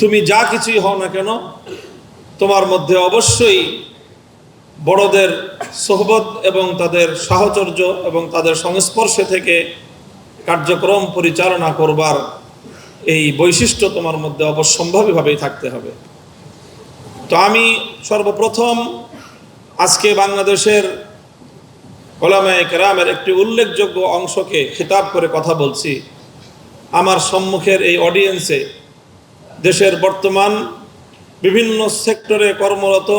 তুমি যা কিছুই হও না কেন, তোমার মধ্যে অবশ্যই বড়দের সোহবত এবং তাদের সাহচর্য এবং তাদের সংস্পর্শে থেকে কার্যক্রম পরিচালনা করবার এই বৈশিষ্ট্য তোমার মধ্যে অবশ্যম্ভাবীভাবেই থাকতে হবে। তো আমি সর্বপ্রথম আজকে বাংলাদেশের ওলামায়ে কেরামের একটি উল্লেখযোগ্য অংশকে খিতাব করে কথা বলছি। আমার সম্মুখের এই অডিয়েন্সে দেশের বর্তমান বিভিন্ন সেক্টরে কর্মরত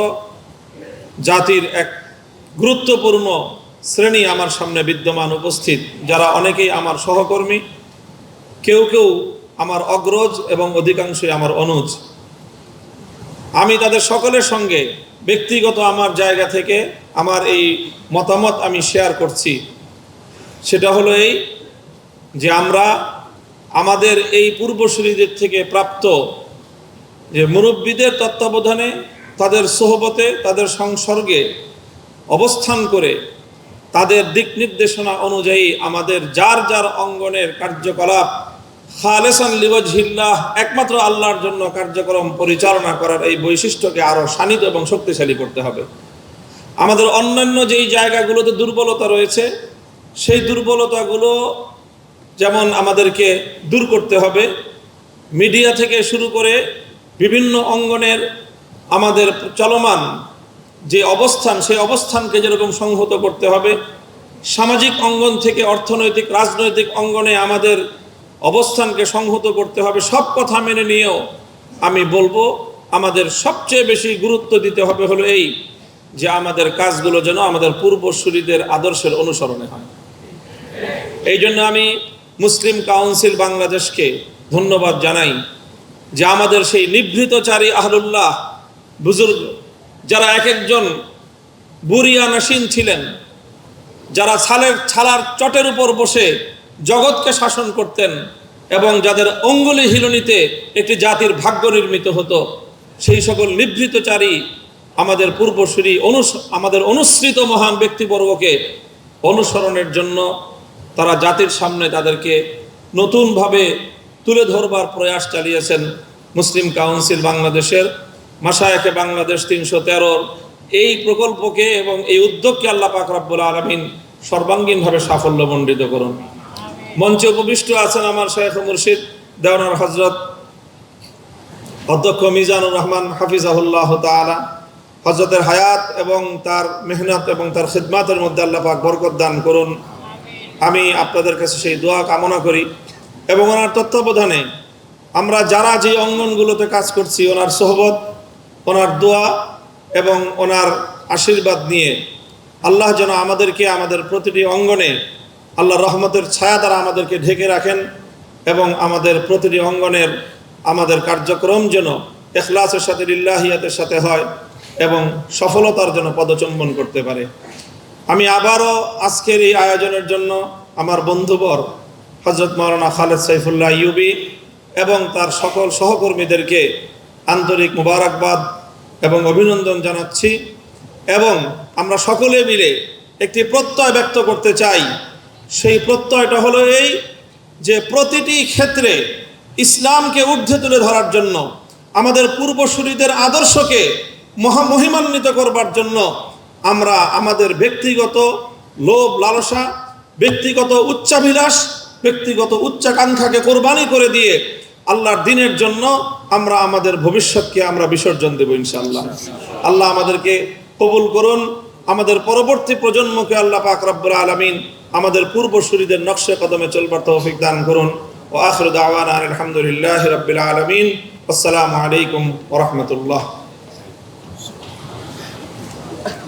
জাতির এক গুরুত্বপূর্ণ শ্রেণি আমার সামনে বিদ্যমান উপস্থিত, যারা অনেকেই আমার সহকর্মী, কেউ কেউ আমার অগ্রজ এবং অধিকাংশই আমার অনুজ। আমি তাদের সকলের সঙ্গে ব্যক্তিগত আমার জায়গা থেকে আমার এই মতামত আমি শেয়ার করছি। সেটা হলো এই যে আমরা আমাদের এই পূর্বসূরীদের থেকে প্রাপ্ত যে মুরব্বীদের তত্ত্বাবধানে, তাদের সোহবতে, তাদের সংসর্গে অবস্থান করে, তাদের দিক নির্দেশনা অনুযায়ী আমাদের যার যার অঙ্গনের কার্যকলাপ খালেসান লিবজহিল্লাহ একমাত্র আল্লাহর জন্য কার্যক্রম পরিচালনা করার এই বৈশিষ্ট্যকে আরও শানিত এবং শক্তিশালী করতে হবে। আমাদের অন্যান্য যেই জায়গাগুলোতে দুর্বলতা রয়েছে, সেই দুর্বলতাগুলো যেমন আমাদেরকে দূর করতে হবে, মিডিয়া থেকে শুরু করে বিভিন্ন অঙ্গনের আমাদের চলমান যে অবস্থান, সেই অবস্থানকে যেরকম সংহত করতে হবে, সামাজিক অঙ্গন থেকে অর্থনৈতিক, রাজনৈতিক অঙ্গনে আমাদের অবস্থানকে সংহত করতে হবে, সব কথা মেনে নিয়েও আমি বলব, আমাদের সবচেয়ে বেশি গুরুত্ব দিতে হবে হলো এই যে আমাদের কাজগুলো যেন আমাদের পূর্বসূরিদের আদর্শের অনুসরণে হয়। এই জন্য আমি মুসলিম কাউন্সিল বাংলাদেশকে ধন্যবাদ জানাই যে আমাদের সেই নিভৃতচারী আহলুল্লাহ বুজুর্গ, যারা এক একজন বুরিয়া নাসিন ছিলেন, যারা ছালের, ছালার চটের উপর বসে জগৎকে শাসন করতেন এবং যাদের অঙ্গুলি হিলনিতে একটি জাতির ভাগ্য নির্মিত হতো, সেই সকল নিভৃতচারী আমাদের পূর্বসূরি অনুস, আমাদের অনুসৃত মহান ব্যক্তিবর্গকে অনুসরণের জন্য তারা জাতির সামনে তাদেরকে নতুনভাবে তুলে ধরবার প্রয়াস চালিয়েছেন মুসলিম কাউন্সিল বাংলাদেশের মাসায়কে বাংলাদেশ তিনশো তেরোর। এই প্রকল্পকে এবং এই উদ্যোগকে আল্লাহ পাক রব্বুল আলমিন সর্বাঙ্গীনভাবে সাফল্যমণ্ডিত করুন। মঞ্চে উপবিষ্ট আছেন আমার শেখ মুর্শিদ, দেওয়ানার হজরত অধ্যক্ষ মিজানুর রহমান হাফিজাহুল্লাহ তালা হজরতের হায়াত এবং তার মেহনত এবং তার খিদমাতের মধ্যে আল্লাহ পাক বরকত দান করুন। আমি আপনাদের কাছে সেই দোয়া কামনা করি এবং ওনার তত্ত্বাবধানে আমরা যারা যে অঙ্গনগুলোতে কাজ করছি, ওনার সোহবত, ওনার দোয়া এবং ওনার আশীর্বাদ নিয়ে আল্লাহ যেন আমাদেরকে আমাদের প্রতিটি অঙ্গনে আল্লাহ রহমতের ছায়া দ্বারা আমাদেরকে ঢেকে রাখেন এবং আমাদের প্রতিটি অঙ্গনের আমাদের কার্যক্রম যেন এখলাসের সাথে, লিল্লাহিয়াতের সাথে হয় এবং সফলতার জন্য পদচম্বন করতে পারে। আমি আবারও আজকের এই আয়োজনের জন্য আমার বন্ধুবর হজরত মৌলানা খালেদ সাইফুল্লাহ ইউবি এবং তার সকল সহকর্মীদেরকে আন্তরিক মুবারকবাদ এবং অভিনন্দন জানাচ্ছি এবং আমরা সকলে মিলে একটি প্রত্যয় ব্যক্ত করতে চাই। সেই প্রত্যয়টা হলো এই যে প্রতিটি ক্ষেত্রে ইসলামকে ঊর্ধ্বে তুলে ধরার জন্য, আমাদের পূর্বসূরীদের আদর্শকে মহামহিমান্বিত করবার জন্য আমরা আমাদের ব্যক্তিগত লোভ, লালসা, ব্যক্তিগত উচ্চাভিলাষ, ব্যক্তিগত উচ্চাকাঙ্ক্ষাকে কোরবানি করে দিয়ে আল্লাহর দিনের জন্য আমরা আমাদের ভবিষ্যৎকে আমরা বিসর্জন দেব ইনশাআল্লাহ। আল্লাহ আমাদেরকে কবুল করুন। আমাদের পরবর্তী প্রজন্মকে আল্লাহ পাক রব্বুল আলমিন আমাদের পূর্বসূরীদের নকশে কদমে চলবার তৌফিক দান করুন। ও আখর দাওয়ান আলহামদুলিল্লাহ রবিল আলমিন। আসসালামু আলাইকুম ওরহমতুল্লাহ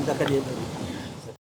দেখা দিয়ে দেবো।